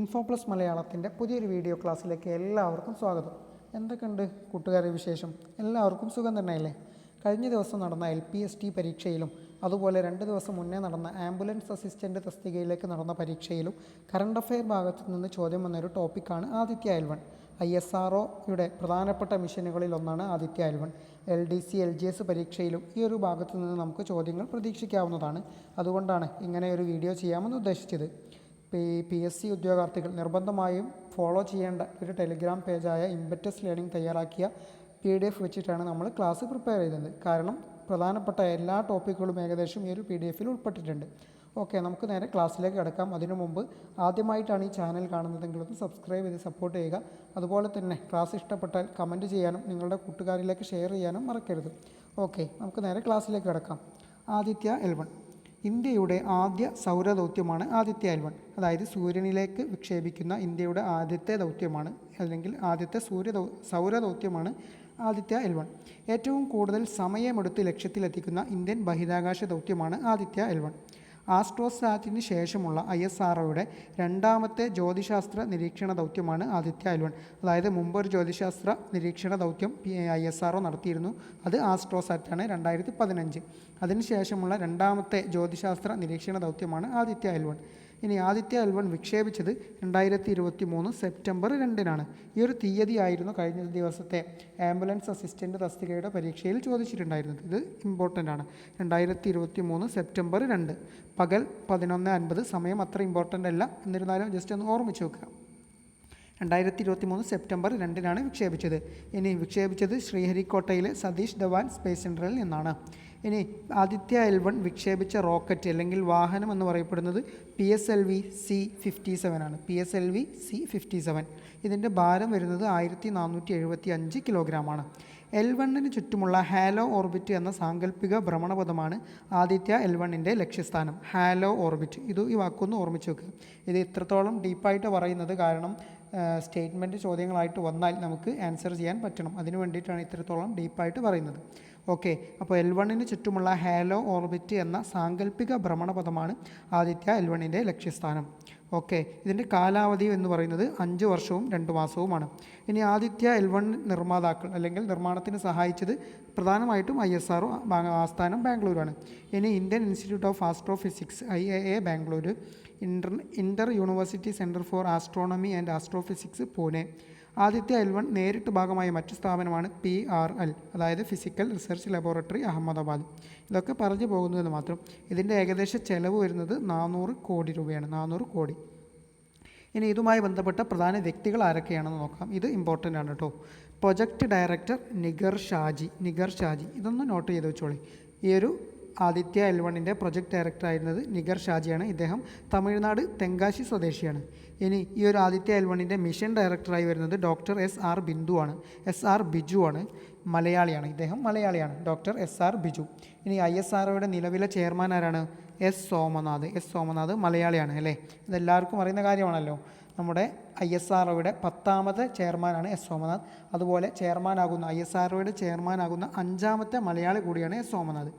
Info plus മലയാളത്തിന്റെ പുതിയൊരു video ക്ലാസ്സിലേക്ക് എല്ലാവർക്കും സ്വാഗതം. എന്തൊക്കെയുണ്ട് കൂട്ടുകാരുടെ വിശേഷം? എല്ലാവർക്കും സുഖം തന്നെയല്ലേ? കഴിഞ്ഞ ദിവസം നടന്ന എൽ പി എസ് ടി പരീക്ഷയിലും അതുപോലെ രണ്ട് ദിവസം മുന്നേ നടന്ന ആംബുലൻസ് അസിസ്റ്റന്റ് തസ്തികയിലേക്ക് നടന്ന പരീക്ഷയിലും കറണ്ട് അഫയർ ഭാഗത്തു നിന്ന് ചോദ്യം വന്നൊരു ടോപ്പിക്കാണ് Aditya L one one I S R ഒയുടെ പ്രധാനപ്പെട്ട മിഷനുകളിൽ ഒന്നാണ് Aditya L one one L D C L G S പരീക്ഷയിലും ഈ ഒരു ഭാഗത്തു നിന്ന് നമുക്ക് ചോദ്യങ്ങൾ പ്രതീക്ഷിക്കാവുന്നതാണ്. അതുകൊണ്ടാണ് ഇങ്ങനെ ഒരു വീഡിയോ ചെയ്യാമെന്ന് ഉദ്ദേശിച്ചത്. പി എസ് സി ഉദ്യോഗാർത്ഥികൾ നിർബന്ധമായും ഫോളോ ചെയ്യേണ്ട ഒരു ടെലിഗ്രാം പേജായ ഇമ്പറ്റസ് ലേണിംഗ് തയ്യാറാക്കിയ പി ഡി എഫ് വെച്ചിട്ടാണ് നമ്മൾ ക്ലാസ് പ്രിപ്പയർ ചെയ്തത്. കാരണം പ്രധാനപ്പെട്ട എല്ലാ ടോപ്പിക്കുകളും ഏകദേശം ഈ ഒരു പി ഡി എഫിൽ ഉൾപ്പെട്ടിട്ടുണ്ട്. ഓക്കെ നമുക്ക് നേരെ ക്ലാസ്സിലേക്ക് കിടക്കാം. അതിനു മുമ്പ് ആദ്യമായിട്ടാണ് ഈ ചാനൽ കാണുന്നതെങ്കിൽ ഒന്ന് സബ്സ്ക്രൈബ് ചെയ്ത് സപ്പോർട്ട് ചെയ്യുക. അതുപോലെ തന്നെ ക്ലാസ് ഇഷ്ടപ്പെട്ടാൽ കമന്റ് ചെയ്യാനും നിങ്ങളുടെ കൂട്ടുകാരിലേക്ക് ഷെയർ ചെയ്യാനും മറക്കരുത്. ഓക്കെ നമുക്ക് നേരെ ക്ലാസ്സിലേക്ക് കിടക്കാം. Aditya L one. ഇന്ത്യയുടെ ആദ്യ സൗരദൗത്യമാണ് ആദിത്യ എൽ അതായത് സൂര്യനിലേക്ക് വിക്ഷേപിക്കുന്ന ഇന്ത്യയുടെ ആദ്യത്തെ ദൗത്യമാണ് അല്ലെങ്കിൽ ആദ്യത്തെ സൂര്യ സൗരദൗത്യമാണ് ആദിത്യ എൽവൺ ഏറ്റവും കൂടുതൽ സമയമെടുത്ത് ലക്ഷ്യത്തിലെത്തിക്കുന്ന ഇന്ത്യൻ ബഹിരാകാശ ദൗത്യമാണ് ആദിത്യ എൽ വൺ ആസ്ട്രോസാറ്റിന് ശേഷമുള്ള ഐ എസ് ആർ ഒയുടെ രണ്ടാമത്തെ ജ്യോതിശാസ്ത്ര നിരീക്ഷണ ദൗത്യമാണ് ആദിത്യ എൽ അതായത് അതായത് മുമ്പൊരു ജ്യോതിശാസ്ത്ര നിരീക്ഷണ ദൗത്യം ഐ എസ് ആർ ഒ നടത്തിയിരുന്നു. അത് ആസ്ട്രോസാറ്റാണ് രണ്ടായിരത്തി പതിനഞ്ച്. അതിനുശേഷമുള്ള രണ്ടാമത്തെ ജ്യോതിശാസ്ത്ര നിരീക്ഷണ ദൗത്യമാണ് ആദിത്യ എൽ വൺ ഇനി ആദിത്യ എൽ വൺ വിക്ഷേപിച്ചത് രണ്ടായിരത്തി ഇരുപത്തി മൂന്ന് സെപ്റ്റംബർ രണ്ടിനാണ്. ഈ ഒരു തീയതി ആയിരുന്നു കഴിഞ്ഞ ദിവസത്തെ ആംബുലൻസ് അസിസ്റ്റന്റ് തസ്തികയുടെ പരീക്ഷയിൽ ചോദിച്ചിട്ടുണ്ടായിരുന്നത്. ഇത് ഇമ്പോർട്ടന്റ് ആണ്. രണ്ടായിരത്തി ഇരുപത്തി മൂന്ന് സെപ്റ്റംബർ രണ്ട്. പകൽ പതിനൊന്ന് അൻപത് സമയം അത്ര ഇമ്പോർട്ടന്റ് അല്ല. എന്നിരുന്നാലും ജസ്റ്റ് ഒന്ന് ഓർമ്മിച്ച് വെക്കുക. രണ്ടായിരത്തി ഇരുപത്തി മൂന്ന് സെപ്റ്റംബർ രണ്ടിനാണ് വിക്ഷേപിച്ചത്. ഇനി വിക്ഷേപിച്ചത് ശ്രീഹരിക്കോട്ടയിലെ സതീഷ് ധവാൻ സ്പേസ് സെന്ററിൽ നിന്നാണ്. ഇനി ആദിത്യ എൽ വൺ വിക്ഷേപിച്ച റോക്കറ്റ് അല്ലെങ്കിൽ വാഹനം എന്ന് പറയപ്പെടുന്നത് P S L V C fifty seven ആണ്. P S L V C fifty seven. ഇതിന്റെ ഭാരം വരുന്നത് ആയിരത്തി നാനൂറ്റി എഴുപത്തി അഞ്ച് കിലോഗ്രാമാണ് എൽ വണ്ണിന് ചുറ്റുമുള്ള ഹാലോ ഓർബിറ്റ് എന്ന സാങ്കല്പിക ഭ്രമണപഥമാണ് ആദിത്യ എൽ വണ്ണിന്റെ ലക്ഷ്യസ്ഥാനം. Halo orbit. ഇത് ഈ വാക്കൊന്ന് ഓർമ്മിച്ച് വെക്കുക ഇത് ഇത്രത്തോളം ഡീപ്പായിട്ട് പറയുന്നത് കാരണം സ്റ്റേറ്റ്മെന്റ് ചോദ്യങ്ങളായിട്ട് വന്നാൽ നമുക്ക് ആൻസർ ചെയ്യാൻ പറ്റണം. അതിനു വേണ്ടിയിട്ടാണ് ഇത്രത്തോളം ഡീപ്പായിട്ട് പറയുന്നത്. ഓക്കെ അപ്പോൾ എൽ വണ്ണിന് ചുറ്റുമുള്ള ഹാലോ ഓർബിറ്റ് എന്ന സാങ്കല്പിക ഭ്രമണപഥമാണ് ആദിത്യ എൽ വണ്ണിന്റെ ലക്ഷ്യസ്ഥാനം. ഓക്കെ. ഇതിന്റെ കാലാവധി എന്ന് പറയുന്നത് അഞ്ച് വർഷവും രണ്ട് മാസവുമാണ്. ഇനി ആദിത്യ എൽ വൺ നിർമ്മാതാക്കൾ അല്ലെങ്കിൽ നിർമ്മാണത്തിന് സഹായിച്ചത് പ്രധാനമായിട്ടും ഐ എസ് ആർ ആസ്ഥാനം ബാംഗ്ലൂരാണ്. ഇനി Indian institute of astrophysics I A A Bangalore inter inter university centre for astronomy and astrophysics Pune. Aditya L നേരിട്ട് ഭാഗമായ മറ്റു സ്ഥാപനമാണ് പി ആർ എൽ അതായത് ഫിസിക്കൽ റിസർച്ച് ലബോറട്ടറി അഹമ്മദാബാദ്. ഇതൊക്കെ പറഞ്ഞു പോകുന്നതെന്ന് മാത്രം ഇതിന്റെ ഏകദേശ ചെലവ് വരുന്നത് നാനൂറ് കോടി രൂപയാണ് നാനൂറ് കോടി. ഇനി ഇതുമായി ബന്ധപ്പെട്ട പ്രധാന വ്യക്തികൾ ആരൊക്കെയാണെന്ന് നോക്കാം. ഇത് ഇമ്പോർട്ടന്റ് ആണ് കേട്ടോ. Project director Nigar Shaji Nigar Shaji. ഇതൊന്ന് നോട്ട് ചെയ്ത് വെച്ചോളി. ഈ ഒരു ആദിത്യ എൽ വണ്ണിന്റെ പ്രൊജക്ട് ഡയറക്ടർ ആയിരുന്നത് നിഗർ ഷാജിയാണ്. ഇദ്ദേഹം തമിഴ്നാട് തെങ്കാശി സ്വദേശിയാണ്. ഇനി ഈ ഒരു ആദിത്യ എൽ വണ്ണിന്റെ മിഷൻ ഡയറക്ടറായി വരുന്നത് ഡോക്ടർ എസ് ആർ ബിന്ദുവാണ് എസ് ആർ ബിജു ആണ്. മലയാളിയാണ്. ഇദ്ദേഹം മലയാളിയാണ്. Doctor S R Biju. ഇനി ഐ എസ് ആർ നിലവിലെ ചെയർമാൻ ആരാണ്? എസ് സോമനാഥ്. എസ് സോമനാഥ് മലയാളിയാണ് അല്ലേ? ഇതെല്ലാവർക്കും അറിയുന്ന കാര്യമാണല്ലോ. നമ്മുടെ ഐ എസ് ആർ പത്താമത്തെ ചെയർമാനാണ് എസ് സോമനാഥ്. അതുപോലെ ചെയർമാനാകുന്ന ഐ എസ് ആർ ചെയർമാനാകുന്ന അഞ്ചാമത്തെ മലയാളി കൂടിയാണ് എസ് സോമനാഥ്.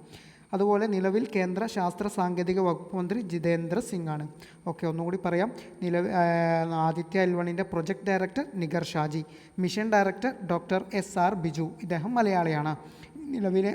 അതുപോലെ നിലവിൽ കേന്ദ്ര ശാസ്ത്ര സാങ്കേതിക വകുപ്പ് മന്ത്രി ജിതേന്ദ്ര സിംഗ് ആണ് ഓക്കെ ഒന്നുകൂടി പറയാം. നിലവിൽ Aditya എൽവണിന്റെ project director Nigar Shaji mission director doctor S R Biju ഇദ്ദേഹം മലയാളിയാണ്. നിലവിലെ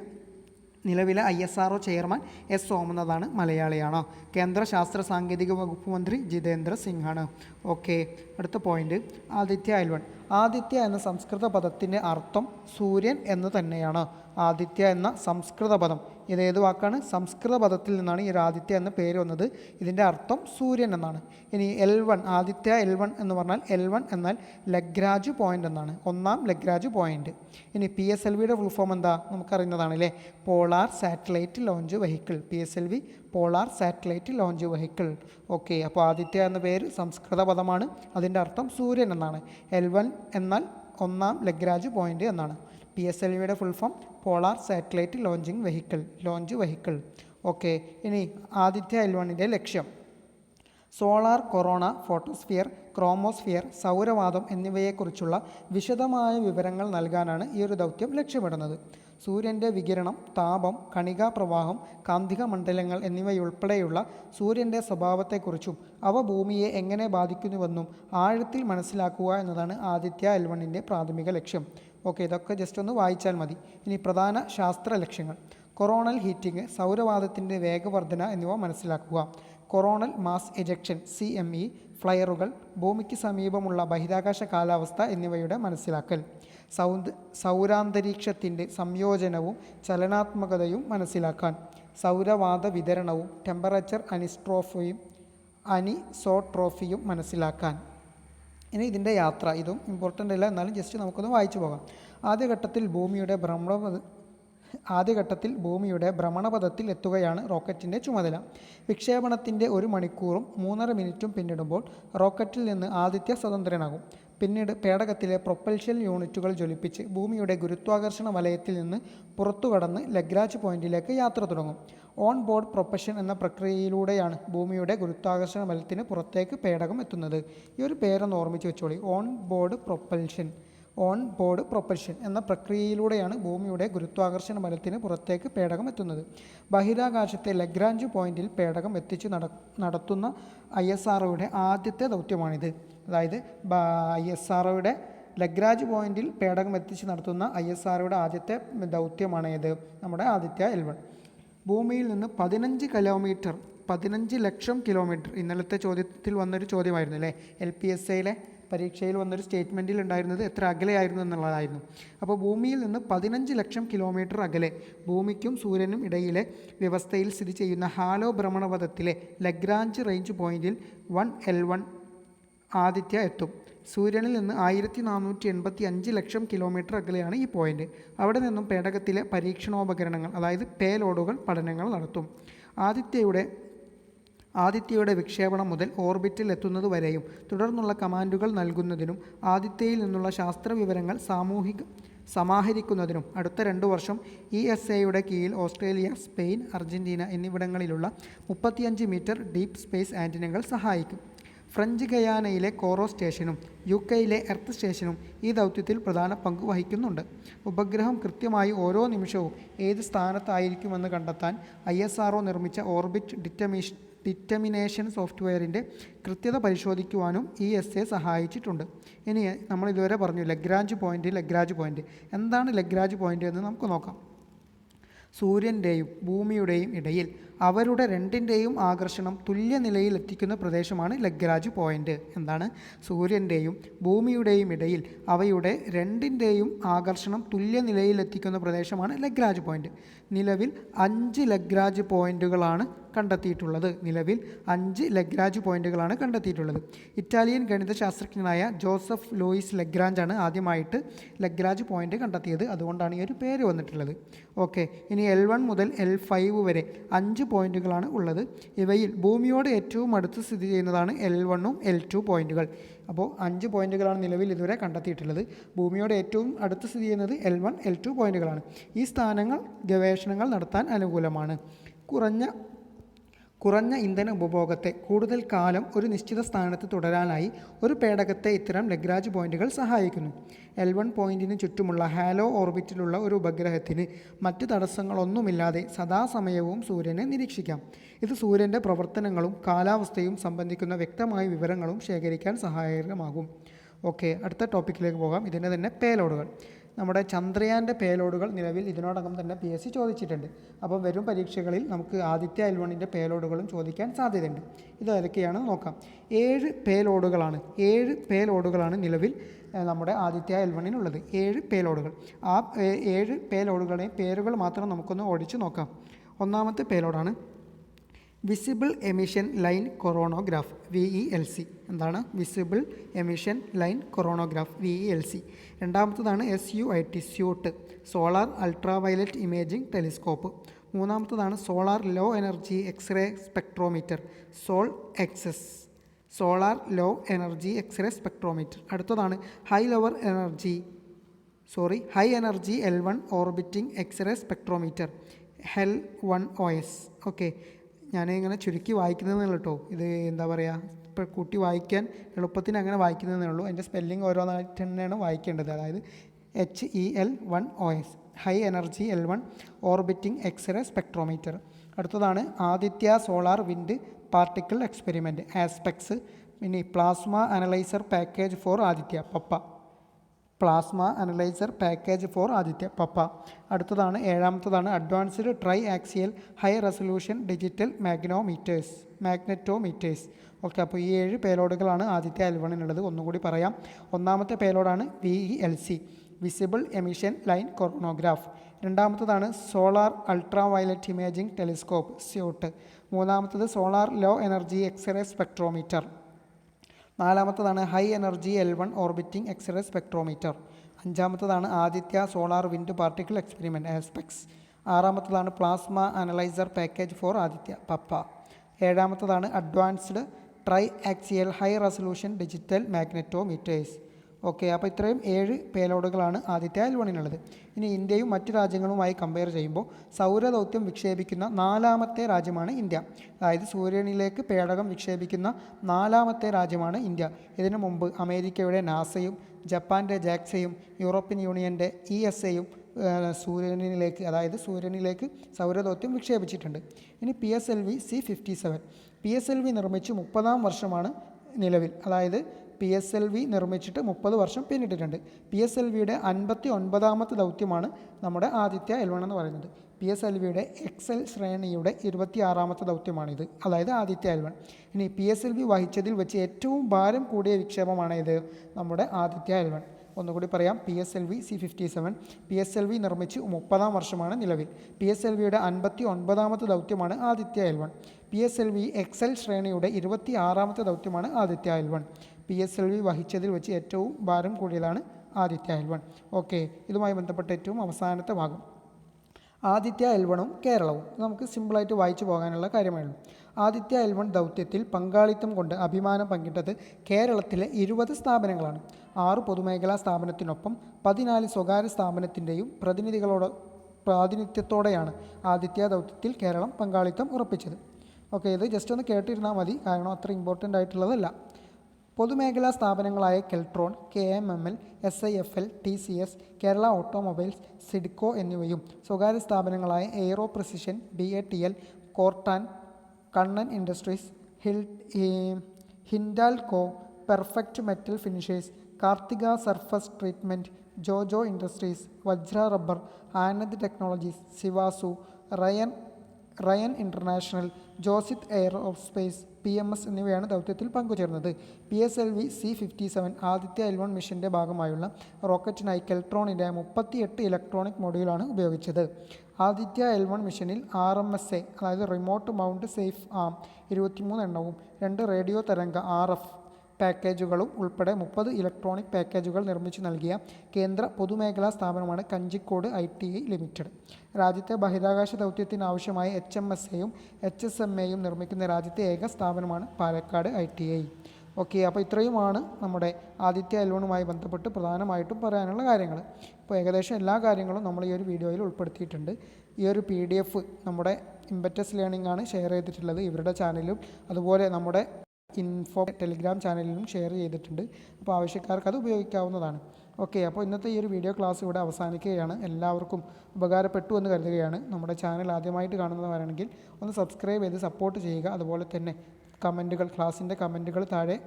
നിലവിലെ I S R chairman S സോമനാഥാണ് മലയാളിയാണ്. കേന്ദ്ര ശാസ്ത്ര സാങ്കേതിക വകുപ്പ് മന്ത്രി ജിതേന്ദ്ര സിംഗ് ആണ് ഓക്കെ അടുത്ത പോയിന്റ്. ആദിത്യ അയൽവൺ ആദിത്യ എന്ന സംസ്കൃത പദത്തിന്റെ അർത്ഥം സൂര്യൻ എന്ന് തന്നെയാണ്. ആദിത്യ എന്ന സംസ്കൃത പദം ഇത് ഏത് വാക്കാണ്? സംസ്കൃത പദത്തിൽ നിന്നാണ് ഈ ആദിത്യ എന്ന പേര് വന്നത്. ഇതിന്റെ അർത്ഥം സൂര്യൻ എന്നാണ്. ഇനി L one Aditya L one എന്ന് പറഞ്ഞാൽ എൽ വൺ എന്നാൽ ലഗ്രാജ് പോയിന്റ് എന്നാണ്. ഒന്നാം ലഗ്രാജ് പോയിന്റ് ഇനി പി എസ് എൽ വിയുടെ ഫുൾ ഫോം എന്താ? നമുക്കറിയുന്നതാണ് അല്ലേ polar satellite launch vehicle. P S L V polar satellite launch vehicle. Okay അപ്പോൾ ആദിത്യ എന്ന പേര് സംസ്കൃത പദമാണ് അതിന്റെ അർത്ഥം സൂര്യൻ എന്നാണ്. എൽ വൺ എന്നാൽ ഒന്നാം ലഗ്രാജ് പോയിന്റ് എന്നാണ്. പി എസ് എൽ വിയുടെ full form polar satellite launching vehicle launch vehicle. Okay ഇനി ആദിത്യ എൽ വണ്ണിന്റെ ലക്ഷ്യം. സോളാർ കൊറോണ ഫോട്ടോസ്ഫിയർ ക്രോമോസ്ഫിയർ സൗരവാദം എന്നിവയെക്കുറിച്ചുള്ള വിശദമായ വിവരങ്ങൾ നൽകാനാണ് ഈ ഒരു ദൗത്യം ലക്ഷ്യമിടുന്നത്. സൂര്യന്റെ വികിരണം താപം കണികാ പ്രവാഹം കാന്തിക മണ്ഡലങ്ങൾ എന്നിവയുൾപ്പെടെയുള്ള സൂര്യന്റെ സ്വഭാവത്തെക്കുറിച്ചും അവ ഭൂമിയെ എങ്ങനെ ബാധിക്കുന്നുവെന്നും ആഴത്തിൽ മനസ്സിലാക്കുക എന്നതാണ് ആദിത്യ എൽവണിന്റെ പ്രാഥമിക ലക്ഷ്യം. ഓക്കെ ഇതൊക്കെ ജസ്റ്റ് ഒന്ന് വായിച്ചാൽ മതി. ഇനി പ്രധാന ശാസ്ത്ര ലക്ഷ്യങ്ങൾ. കൊറോണൽ ഹീറ്റിംഗ് സൗരവാദത്തിന്റെ വേഗവർധന എന്നിവ മനസ്സിലാക്കുക. Coronal mass ejection C M E ഫ്ലയറുകൾ ഭൂമിക്ക് സമീപമുള്ള ബഹിരാകാശ കാലാവസ്ഥ എന്നിവയുടെ മനസ്സിലാക്കൽ. സൗന്ദ സൗരാന്തരീക്ഷത്തിന്റെ സംയോജനവും ചലനാത്മകതയും മനസ്സിലാക്കാൻ. സൗരവാദ വിതരണവും ടെമ്പറേച്ചർ അനിസ്ട്രോഫയും അനിസോട്രോഫിയും മനസ്സിലാക്കാൻ. ഇനി ഇതിന്റെ യാത്ര ഇതും ഇമ്പോർട്ടന്റ് അല്ല. എന്നാലും ജസ്റ്റ് നമുക്കൊന്ന് വായിച്ചു പോകാം. ആദ്യഘട്ടത്തിൽ ഭൂമിയുടെ ഭ്രമണ ആദ്യഘട്ടത്തിൽ ഭൂമിയുടെ ഭ്രമണപഥത്തിൽ എത്തുകയാണ് റോക്കറ്റിന്റെ ചുമതല. വിക്ഷേപണത്തിന്റെ ഒരു മണിക്കൂറും മൂന്നര മിനിറ്റും പിന്നിടുമ്പോൾ റോക്കറ്റിൽ നിന്ന് ആദിത്യ സ്വതന്ത്രനാകും. പിന്നീട് പേടകത്തിലെ പ്രൊപ്പൽഷൻ യൂണിറ്റുകൾ ജ്വലിപ്പിച്ച് ഭൂമിയുടെ ഗുരുത്വാകർഷണ വലയത്തിൽ നിന്ന് പുറത്തു കടന്ന് ലഗ്രാജ് പോയിന്റിലേക്ക് യാത്ര തുടങ്ങും. ഓൺ ബോർഡ് പ്രൊപ്പഷൻ എന്ന പ്രക്രിയയിലൂടെയാണ് ഭൂമിയുടെ ഗുരുത്വാകർഷണ വലയത്തിന് പുറത്തേക്ക് പേടകം എത്തുന്നത്. ഈ ഒരു പേരൊന്ന് ഓർമ്മിച്ച് വെച്ചോളി. On board propulsion on board propulsion എന്ന പ്രക്രിയയിലൂടെയാണ് ഭൂമിയുടെ ഗുരുത്വാകർഷണ ബലത്തിന് പുറത്തേക്ക് പേടകം എത്തുന്നത്. ബഹിരാകാശത്തെ ലഗ്രാഞ്ച് പോയിന്റിൽ പേടകം എത്തിച്ച് നട നടത്തുന്ന ഐ ആദ്യത്തെ ദൗത്യമാണിത്. അതായത് ഐ എസ് ആർഒയുടെ ലഗ്രാജ് പോയിന്റിൽ പേടകം എത്തിച്ച് നടത്തുന്ന ഐ എസ് ആർഒയുടെ ആദ്യത്തെ ദൗത്യമാണ് ഏത്? നമ്മുടെ ആദിത്യ എൽ വൺ. ഭൂമിയിൽ നിന്ന് പതിനഞ്ച് കിലോമീറ്റർ പതിനഞ്ച് ലക്ഷം കിലോമീറ്റർ ഇന്നലത്തെ ചോദ്യത്തിൽ വന്നൊരു ചോദ്യമായിരുന്നു അല്ലേ? എൽ പി എസ് എയിലെ പരീക്ഷയിൽ വന്നൊരു സ്റ്റേറ്റ്മെന്റിൽ ഉണ്ടായിരുന്നത് എത്ര അകലെയായിരുന്നു എന്നുള്ളതായിരുന്നു. അപ്പോൾ ഭൂമിയിൽ നിന്ന് പതിനഞ്ച് ലക്ഷം കിലോമീറ്റർ അകലെ ഭൂമിക്കും സൂര്യനും ഇടയിലെ വ്യവസ്ഥയിൽ സ്ഥിതി ചെയ്യുന്ന ഹാലോ ഭ്രമണപഥത്തിലെ ലഗ്രാഞ്ച് റേഞ്ച് പോയിന്റിൽ വൺ എൽ വൺ ആദിത്യ എത്തും. സൂര്യനിൽ നിന്ന് ആയിരത്തി നാനൂറ്റി എൺപത്തി അഞ്ച് ലക്ഷം കിലോമീറ്റർ അകലെയാണ് ഈ പോയിന്റ് അവിടെ നിന്നും പേടകത്തിലെ പരീക്ഷണോപകരണങ്ങൾ അതായത് പേലോഡുകൾ പഠനങ്ങൾ നടത്തും. ആദിത്യയുടെ ആദിത്യയുടെ വിക്ഷേപണം മുതൽ ഓർബിറ്റിൽ എത്തുന്നത് വരെയും തുടർന്നുള്ള കമാൻഡുകൾ നൽകുന്നതിനും ആദിത്യയിൽ നിന്നുള്ള ശാസ്ത്ര വിവരങ്ങൾ സാമൂഹിക സമാഹരിക്കുന്നതിനും അടുത്ത രണ്ടു വർഷം ഇ എസ് എയുടെ കീഴിൽ ഓസ്ട്രേലിയ സ്പെയിൻ അർജന്റീന എന്നിവിടങ്ങളിലുള്ള മുപ്പത്തിയഞ്ച് മീറ്റർ ഡീപ്പ് സ്പേസ് ആന്റിനകൾ സഹായിക്കും. ഫ്രഞ്ച് ഗയാനയിലെ കോറോ സ്റ്റേഷനും യു കെയിലെ എർത്ത് സ്റ്റേഷനും ഈ ദൗത്യത്തിൽ പ്രധാന പങ്ക് വഹിക്കുന്നുണ്ട്. ഉപഗ്രഹം കൃത്യമായി ഓരോ നിമിഷവും ഏത് സ്ഥാനത്തായിരിക്കുമെന്ന് കണ്ടെത്താൻ ഐ എസ് ആർ നിർമ്മിച്ച ഓർബിറ്റ് ഡിറ്റമീഷൻ ഡിറ്റമിനേഷൻ സോഫ്റ്റ്വെയറിന്റെ കൃത്യത പരിശോധിക്കുവാനും ഈ എസ് എ സഹായിച്ചിട്ടുണ്ട്. ഇനി നമ്മൾ ഇതുവരെ പറഞ്ഞു ലഗ്രാഞ്ച് പോയിന്റ് ലഗ്രാഞ്ച് പോയിന്റ്. എന്താണ് ലഗ്രാഞ്ച് പോയിന്റ് എന്ന് നമുക്ക് നോക്കാം. സൂര്യന്റെയും ഭൂമിയുടെയും ഇടയിൽ അവരുടെ രണ്ടിന്റെയും ആകർഷണം തുല്യനിലയിൽ എത്തിക്കുന്ന പ്രദേശമാണ് ലഗ്രാജ് പോയിന്റ് എന്താണ്? സൂര്യന്റെയും ഭൂമിയുടെയും ഇടയിൽ അവയുടെ രണ്ടിന്റെയും ആകർഷണം തുല്യനിലയിൽ എത്തിക്കുന്ന പ്രദേശമാണ് ലഗ്രാജ് പോയിന്റ് നിലവിൽ അഞ്ച് ലഗ്രാജ് പോയിന്റുകളാണ് കണ്ടെത്തിയിട്ടുള്ളത്. നിലവിൽ അഞ്ച് ലഗ്രാജ് പോയിന്റുകളാണ് കണ്ടെത്തിയിട്ടുള്ളത്. ഇറ്റാലിയൻ ഗണിതശാസ്ത്രജ്ഞനായ ജോസഫ് ലൂയിസ് ലഗ്രാഞ്ചാണ് ആദ്യമായിട്ട് ലഗ്രാജ് പോയിന്റ് കണ്ടെത്തിയത്. അതുകൊണ്ടാണ് ഈ ഒരു പേര് വന്നിട്ടുള്ളത്. ഓക്കെ ഇനി എൽ വൺ മുതൽ എൽ ഫൈവ് വരെ അഞ്ച് പോയിന്റുകളാണ് ഉള്ളത്. ഇവയിൽ ഭൂമിയോട് ഏറ്റവും അടുത്ത് സ്ഥിതി ചെയ്യുന്നതാണ് എൽ വണ്ണും എൽ ടു പോയിന്റുകൾ. അപ്പോൾ അഞ്ച് പോയിന്റുകളാണ് നിലവിൽ ഇതുവരെ കണ്ടെത്തിയിട്ടുള്ളത്. ഭൂമിയോട് ഏറ്റവും അടുത്ത് സ്ഥിതി ചെയ്യുന്നത് എൽ വൺ എൽ ടു പോയിന്റുകളാണ്. ഈ സ്ഥാനങ്ങൾ ഗവേഷണങ്ങൾ നടത്താൻ അനുകൂലമാണ്. കുറഞ്ഞ കുറഞ്ഞ ഇന്ധന ഉപഭോഗത്തെ കൂടുതൽ കാലം ഒരു നിശ്ചിത സ്ഥാനത്ത് തുടരാനായി ഒരു പേടകത്തെ ഇത്തരം ലഗ്രാജ് പോയിന്റുകൾ സഹായിക്കുന്നു. എൽ വൺ പോയിന്റിന് ചുറ്റുമുള്ള ഹാലോ ഓർബിറ്റിലുള്ള ഒരു ഉപഗ്രഹത്തിന് മറ്റ് തടസ്സങ്ങളൊന്നുമില്ലാതെ സദാസമയവും സൂര്യനെ നിരീക്ഷിക്കാം. ഇത് സൂര്യന്റെ പ്രവർത്തനങ്ങളും കാലാവസ്ഥയും സംബന്ധിക്കുന്ന വ്യക്തമായ വിവരങ്ങളും ശേഖരിക്കാൻ സഹായകരമാകും. ഓക്കെ അടുത്ത ടോപ്പിക്കിലേക്ക് പോകാം. ഇതിന്റെ തന്നെ പേലോഡുകൾ നമ്മുടെ ചന്ദ്രയാന്റെ പേലോഡുകൾ നിലവിൽ ഇതിനോടകം തന്നെ പി എസ് സി ചോദിച്ചിട്ടുണ്ട്. അപ്പോൾ വരും പരീക്ഷകളിൽ നമുക്ക് ആദിത്യ എൽ വണ്ണിന്റെ പേലോഡുകളും ചോദിക്കാൻ സാധ്യതയുണ്ട്. ഇത് നോക്കാം. ഏഴ് പേലോഡുകളാണ്. ഏഴ് പേലോഡുകളാണ് നിലവിൽ നമ്മുടെ ആദിത്യ എൽ വണ്ണിനുള്ളത് ഏഴ് പേലോഡുകൾ. ആ ഏഴ് പേലോഡുകളുടെയും പേരുകൾ മാത്രം നമുക്കൊന്ന് ഓടിച്ച് നോക്കാം. ഒന്നാമത്തെ പേലോഡാണ് visible emission line coronagraph V E L C എന്താണ്? Visible emission line coronagraph V E L C രണ്ടാമത്തതാണ് S U I T suit solar ultraviolet imaging telescope മൂന്നാമത്തതാണ് solar low energy X-ray spectrometer SoLEXS solar low energy X-ray spectrometer അടുത്തതാണ് high lower energy sorry high energy L one orbiting X-ray spectrometer hel one O S okay ഞാനിങ്ങനെ ചുരുക്കി വായിക്കുന്നതെന്നുള്ളൂ കേട്ടോ ഇത് എന്താ പറയുക ഇപ്പോൾ കുട്ടി വായിക്കാൻ എളുപ്പത്തിന് അങ്ങനെ വായിക്കുന്നതേ ഉള്ളൂ. അതിന്റെ സ്പെല്ലിംഗ് ഓരോന്നായിട്ട് തന്നെയാണ് വായിക്കേണ്ടത്. അതായത് H E L one O S high energy L one orbiting X-ray spectrometer അടുത്തതാണ് Aditya solar wind particle experiment ASPEX പിന്നെ plasma analyser package for Aditya PAPA. Plasma analyser package for Aditya PAPA. അടുത്തതാണ് ഏഴാമത്തതാണ് advanced tri axial high resolution digital magnometers magnetometers. Okay അപ്പോൾ ഈ ഏഴ് പേലോഡുകളാണ് ആദിത്യ അൽവണിനുള്ളത് ഒന്നുകൂടി പറയാം. ഒന്നാമത്തെ പേലോഡാണ് V E L C visible emission line coronagraph രണ്ടാമത്തതാണ് solar ultraviolet imaging telescope suit. മൂന്നാമത്തത് solar low energy X-ray spectrometer നാലാമത്തതാണ് high energy L one orbiting X-ray spectrometer. അഞ്ചാമത്തതാണ് Aditya solar wind particle experiment ASPEX ആറാമത്തതാണ് plasma analyser package for Aditya PAPA. ഏഴാമത്തതാണ് advanced tri axial high resolution digital magnetometers. Okay അപ്പോൾ ഇത്രയും ഏഴ് പേലോഡുകളാണ് ആദ്യത്തെ അയൽവണിനുള്ളത് ഇനി ഇന്ത്യയും മറ്റു രാജ്യങ്ങളുമായി compare ചെയ്യുമ്പോൾ സൗരദൗത്യം വിക്ഷേപിക്കുന്ന നാലാമത്തെ രാജ്യമാണ് ഇന്ത്യ. അതായത് സൂര്യനിലേക്ക് പേടകം വിക്ഷേപിക്കുന്ന നാലാമത്തെ രാജ്യമാണ് ഇന്ത്യ. ഇതിനു മുമ്പ് അമേരിക്കയുടെ നാസയും ജപ്പാന്റെ ജാക്സയും യൂറോപ്യൻ യൂണിയന്റെ ഇ എസ് എയും സൂര്യനിലേക്ക് അതായത് സൂര്യനിലേക്ക് സൗരദൗത്യം വിക്ഷേപിച്ചിട്ടുണ്ട്. ഇനി P S L V C fifty seven. P S L V നിർമ്മിച്ച് മുപ്പതാം വർഷമാണ് നിലവിൽ. അതായത് പി എസ് എൽ വി നിർമ്മിച്ചിട്ട് മുപ്പത് വർഷം പിന്നിട്ടിട്ടുണ്ട്. പി എസ് എൽ വിയുടെ അൻപത്തി ഒൻപതാമത്തെ ദൗത്യമാണ് നമ്മുടെ ആദിത്യ എൽ വൺ എന്ന് പറയുന്നത്. പി എസ് എൽ വിയുടെ എക്സൽ ശ്രേണിയുടെ ഇരുപത്തി ആറാമത്തെ ദൗത്യമാണിത്. അതായത് ആദിത്യ എൽ വൺ ഇനി പി എസ് എൽ വി വഹിച്ചതിൽ വെച്ച് ഏറ്റവും ഭാരം കൂടിയ വിക്ഷേപമാണ് ഇത് നമ്മുടെ ആദിത്യ എൽ വൺ ഒന്നുകൂടി പറയാം. P S L V C fifty seven P S L V നിർമ്മിച്ച് മുപ്പതാം വർഷമാണ് നിലവിൽ. പി എസ് എൽ വിയുടെ അൻപത്തി ഒൻപതാമത്തെ ദൗത്യമാണ് Aditya L one P S L V XL ശ്രേണിയുടെ ഇരുപത്തി ആറാമത്തെ ദൗത്യമാണ് Aditya L one P S L V വഹിച്ചതിൽ വെച്ച് ഏറ്റവും ഭാരം കൂടിയതാണ് ആദിത്യ എൽവൺ ഓക്കെ ഇതുമായി ബന്ധപ്പെട്ട ഏറ്റവും അവസാനത്തെ ഭാഗം. ആദിത്യ എൽവണും കേരളവും. നമുക്ക് സിമ്പിളായിട്ട് വായിച്ചു പോകാനുള്ള കാര്യമായുള്ളൂ ആദിത്യ എൽവൺ ദൗത്യത്തിൽ പങ്കാളിത്തം കൊണ്ട് അഭിമാനം പങ്കിട്ടത് കേരളത്തിലെ ഇരുപത് സ്ഥാപനങ്ങളാണ്. ആറ് പൊതുമേഖലാ സ്ഥാപനത്തിനൊപ്പം പതിനാല് സ്വകാര്യ സ്ഥാപനത്തിന്റെയും പ്രതിനിധികളോട് പ്രാതിനിധ്യത്തോടെയാണ് ആദിത്യ ദൗത്യത്തിൽ കേരളം പങ്കാളിത്തം ഉറപ്പിച്ചത്. ഓക്കെ ഇത് ജസ്റ്റ് ഒന്ന് കേട്ടിരുന്നാൽ മതി. കാരണം അത്ര ഇമ്പോർട്ടന്റ് ആയിട്ടുള്ളതല്ല. പൊതുമേഖലാ സ്ഥാപനങ്ങളായ Keltron K M M L S I F L T C S Kerala automobiles SIDCO എന്നിവയും സ്വകാര്യ സ്ഥാപനങ്ങളായ aero precision B A T L കോർട്ടാൻ Kannan industries hill Hindalco perfect metal finishers Karthika surface treatment Jojo industries Vajra rubber Anand technologies സിവാസു Rayan Ryan international ജോസിത് ജോസിത്ത് aerospace P M S എന്നിവയാണ് ദൗത്യത്തിൽ പങ്കുചേർന്നത്. P S L V C fifty seven Aditya L one മിഷന്റെ ഭാഗമായുള്ള റോക്കറ്റിനായി കെൽട്രോണിന്റെ മുപ്പത്തിയെട്ട് electronic മൊഡ്യൂളാണ് ഉപയോഗിച്ചത്. ആദിത്യ എൽ വൺ മിഷനിൽ ആർ എം എസ് എ അതായത് റിമോട്ട് മൗണ്ട് സേഫ് ആം ഇരുപത്തിമൂന്ന് എണ്ണവും രണ്ട് റേഡിയോ തരംഗ ആർ എഫ് പാക്കേജുകളും ഉൾപ്പെടെ മുപ്പത് ഇലക്ട്രോണിക് പാക്കേജുകൾ നിർമ്മിച്ചു നൽകിയ കേന്ദ്ര പൊതുമേഖലാ സ്ഥാപനമാണ് Kanjikode I T I limited. രാജ്യത്തെ ബഹിരാകാശ ദൗത്യത്തിനാവശ്യമായ എച്ച് എം എസ് എയും എച്ച് എസ് എം എയും നിർമ്മിക്കുന്ന രാജ്യത്തെ ഏക സ്ഥാപനമാണ് Palakkad I T I. Okay അപ്പോൾ ഇത്രയുമാണ് നമ്മുടെ ആദിത്യ എൽവണുമായി ബന്ധപ്പെട്ട് പ്രധാനമായിട്ടും പറയാനുള്ള കാര്യങ്ങൾ. ഇപ്പോൾ ഏകദേശം എല്ലാ കാര്യങ്ങളും നമ്മൾ ഈ ഒരു വീഡിയോയിൽ ഉൾപ്പെടുത്തിയിട്ടുണ്ട്. ഈ ഒരു പി ഡി എഫ് നമ്മുടെ ഇമ്പറ്റസ് ലേണിംഗ് ആണ് ഷെയർ ചെയ്തിട്ടുള്ളത് ഇവരുടെ ചാനലും അതുപോലെ നമ്മുടെ ഇൻഫോ ടെലിഗ്രാം ചാനലിലും ഷെയർ ചെയ്തിട്ടുണ്ട്. അപ്പോൾ ആവശ്യക്കാർക്ക് അത് ഉപയോഗിക്കാവുന്നതാണ്. ഓക്കെ അപ്പോൾ ഇന്നത്തെ ഈ ഒരു വീഡിയോ ക്ലാസ് ഇവിടെ അവസാനിക്കുകയാണ്. എല്ലാവർക്കും ഉപകാരപ്പെട്ടു എന്ന് കരുതുകയാണ്. നമ്മുടെ ചാനൽ ആദ്യമായിട്ട് കാണുന്നവരാണെങ്കിൽ ഒന്ന് സബ്സ്ക്രൈബ് ചെയ്ത് സപ്പോർട്ട് ചെയ്യുക. അതുപോലെ തന്നെ കമന്റുകൾ ക്ലാസ്സിന്റെ കമന്റുകൾ താഴെ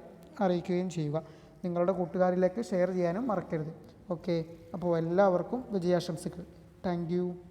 അറിയിക്കുകയും ചെയ്യുക. നിങ്ങളുടെ കൂട്ടുകാരിലേക്ക് ഷെയർ ചെയ്യാനും മറക്കരുത്. ഓക്കെ അപ്പോൾ എല്ലാവർക്കും വിജയാശംസകൾ. താങ്ക്